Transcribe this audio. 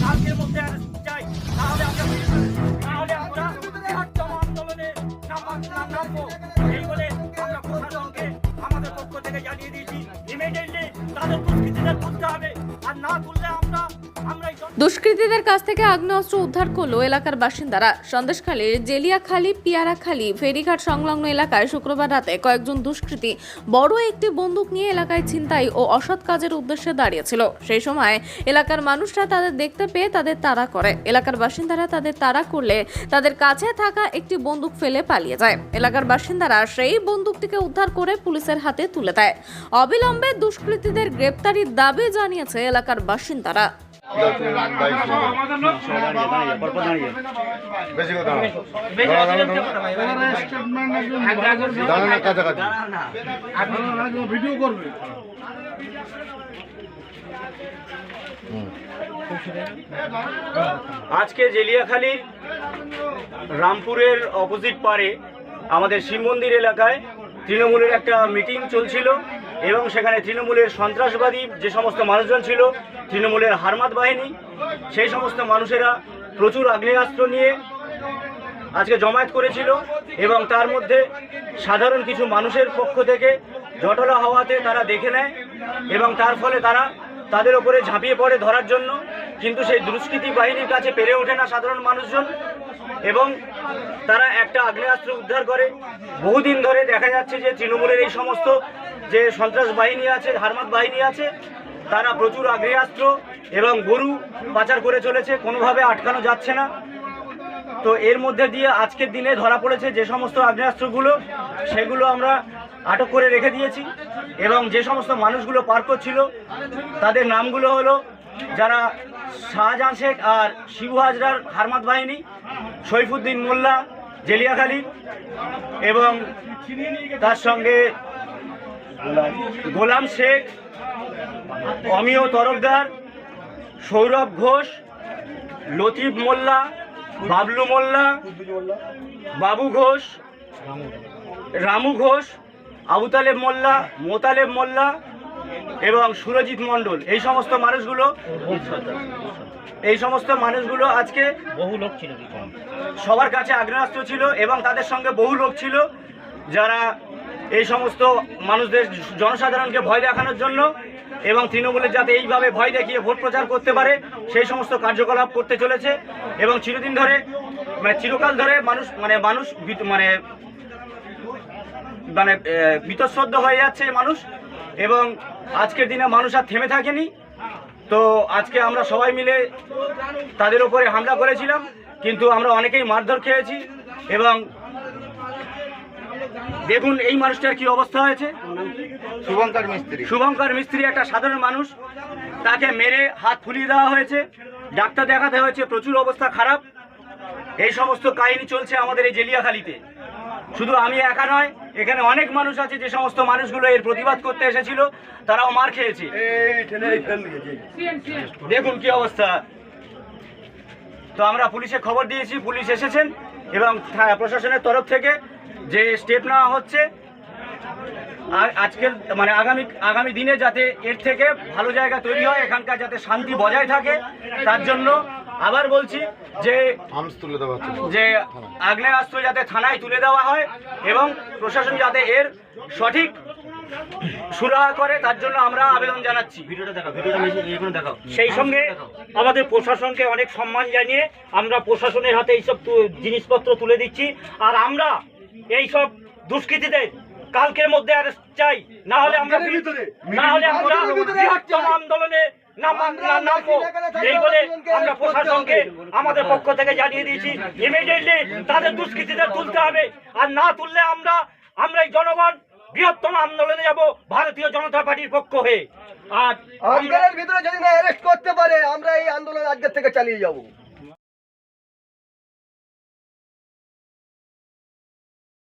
কালকের মধ্যে দুষ্কৃতীদের কাছ থেকে আগ্নেয়াস্ত্র উদ্ধার করল এলাকার বাসিন্দারা। সন্দেশখালীর জেলিয়াখালী, পিয়ারাখালী, ফেরিঘাট সংলগ্ন এলাকায় শুক্রবার রাতে কয়েকজন দুষ্কৃতী বড় একটি বন্দুক নিয়ে এলাকায় ছিনতাই ও অসৎ কাজের উদ্দেশ্যে দাঁড়িয়েছিল। সেই সময় এলাকার মানুষরা তাদের দেখতে পেয়ে তাদের তাড়া করে। এলাকার বাসিন্দারা তাদের তাড়া করলে তাদের কাছে থাকা একটি বন্দুক ফেলে পালিয়ে যায়। এলাকার বাসিন্দারা সেই বন্দুকটিকে উদ্ধার করে পুলিশের হাতে তুলে দেয়। অবিলম্বে দুষ্কৃতীদের গ্রেপ্তারির দাবি জানিয়েছে এলাকার বাসিন্দারা। বেশি কথা কাছাকাছি। ভিডিও করবে। আজকে জেলিয়াখালীর রামপুরের অপোজিট পারে আমাদের শিব মন্দির এলাকায় তৃণমূলের একটা মিটিং চলছিল। এবং সেখানে তৃণমূলের সন্ত্রাসবাদী যে সমস্ত মানুষজন ছিল, তৃণমূলের হারমাত বাহিনী, সেই সমস্ত মানুষেরা প্রচুর আগ্নেয়াস্ত্র নিয়ে আজকে জমায়েত করেছিল এবং তার মধ্যে সাধারণ কিছু মানুষের পক্ষ থেকে জটলা হওয়াতে তারা দেখে নেয় এবং তার ফলে তারা তাদের ওপরে ঝাঁপিয়ে পড়ে ধরার জন্য। কিন্তু সেই দুষ্কৃতি বাহিনীর কাছে পেরে ওঠে না সাধারণ মানুষজন এবং তারা একটা আগ্নেয়াস্ত্র উদ্ধার করে। বহুদিন ধরে দেখা যাচ্ছে যে তৃণমূলের এই সমস্ত যে সন্ত্রাস বাহিনী আছে, হারমাত বাহিনী আছে, তারা প্রচুর আগ্নেয়াস্ত্র এবং গরু পাচার করে চলেছে, কোনোভাবে আটকানো যাচ্ছে না। তো এর মধ্যে দিয়ে আজকের দিনে ধরা পড়েছে যে সমস্ত আগ্নেয়াস্ত্রগুলো, সেগুলো আমরা আটক করে রেখে দিয়েছি এবং যে সমস্ত মানুষগুলো পার করছিল, তাদের নামগুলো হলো যারা শাহজাহান শেখ আর শিবু হাজরার হারমাত বাহিনী সৈফুদ্দিন মোল্লা, জেলিয়াখালী এবং তার সঙ্গে গোলাম শেখ অমিয় তরফদার সৌরভ ঘোষ লতিফ মোল্লা বাবলু মোল্লা বাবু ঘোষ রামু ঘোষ আবুতালেব মোল্লা মোতালেব মোল্লা এবং সুরজিৎ মণ্ডল। এই সমস্ত মানুষগুলো এই সমস্ত মানুষগুলো আজকে বহু লোক ছিল সবার কাছে আগ্নেয়াস্ত্র ছিল এবং তাদের সঙ্গে বহু লোক ছিল যারা এই সমস্ত মানুষদের জনসাধারণকে ভয় দেখানোর জন্য এবং তৃণমূলের যাতে এইভাবে ভয় দেখিয়ে ভোট প্রচার করতে পারে, সেই সমস্ত কার্যকলাপ করতে চলেছে এবং চিরদিন ধরে মানে চিরকাল ধরে মানুষ মানে মানুষ মানে মানে বীতশ্রদ্ধ হয়ে যাচ্ছে মানুষ এবং আজকের দিনে মানুষ আর থেমে থাকেনি। তো আজকে আমরা সবাই মিলে তাদের উপরে হামলা করেছিলাম, কিন্তু আমরা অনেকেই মারধর খেয়েছি এবং দেখুন এই মানুষটার কি অবস্থা হয়েছে? শুভঙ্কর মিস্ত্রি। শুভঙ্কর মিস্ত্রি একটা সাধারণ মানুষ। তাকে মেরে হাত ফুলিয়ে দেওয়া হয়েছে। ডাক্তার দেখাতে হয়েছে প্রচুর অবস্থা খারাপ। এই সমস্ত কাহিনী চলছে আমাদের এই জেলিয়াখালিতে। শুধু আমি একা নয় এখানে অনেক মানুষ আছে যে সমস্ত মানুষগুলো এর প্রতিবাদ করতে এসেছিল তারাও মার খেয়েছে। দেখুন কি অবস্থা। তো আমরা পুলিশে খবর দিয়েছি পুলিশ এসেছেন এবং প্রশাসনের তরফ থেকে যে স্টেপ নেওয়া হচ্ছে আজকের মানে আগামী আগামী দিনে যাতে এর থেকে ভালো জায়গা তৈরি হয় এখানকার যাতে শান্তি বজায় থাকে তার জন্য আবার বলছি যে তুলে দেওয়া যে আগ্নেয়াস্ত্র যাতে থানায় তুলে দেওয়া হয় এবং প্রশাসন যাতে এর সঠিক সুরাহা করে তার জন্য আমরা আবেদন জানাচ্ছি। ভিডিওটা দেখাও ভিডিওটা এখানে দেখাও। সেই সঙ্গে আমাদের প্রশাসনকে অনেক সম্মান জানিয়ে আমরা প্রশাসনের হাতে এইসব জিনিসপত্র তুলে দিচ্ছি। আর আমরা এই সব দুষ্কৃতীদের কালকের মধ্যে আর চাই। না হলে আমরা না হলে আমরা বৃহত্তম আন্দোলনে আমরা প্রশাসনকে আমাদের পক্ষ থেকে জানিয়ে দিয়েছি ইমিডিয়েটলি তাদের দুষ্কৃতীদের তুলতে হবে। আর না তুললে আমরা আমরা এই জনগণ বৃহত্তম আন্দোলনে যাব ভারতীয় জনতা পার্টির পক্ষ হয়ে। আর ভিতরে যদি না অ্যারেস্ট করতে পারে আমরা এই আন্দোলন আজকের থেকে চালিয়ে যাব।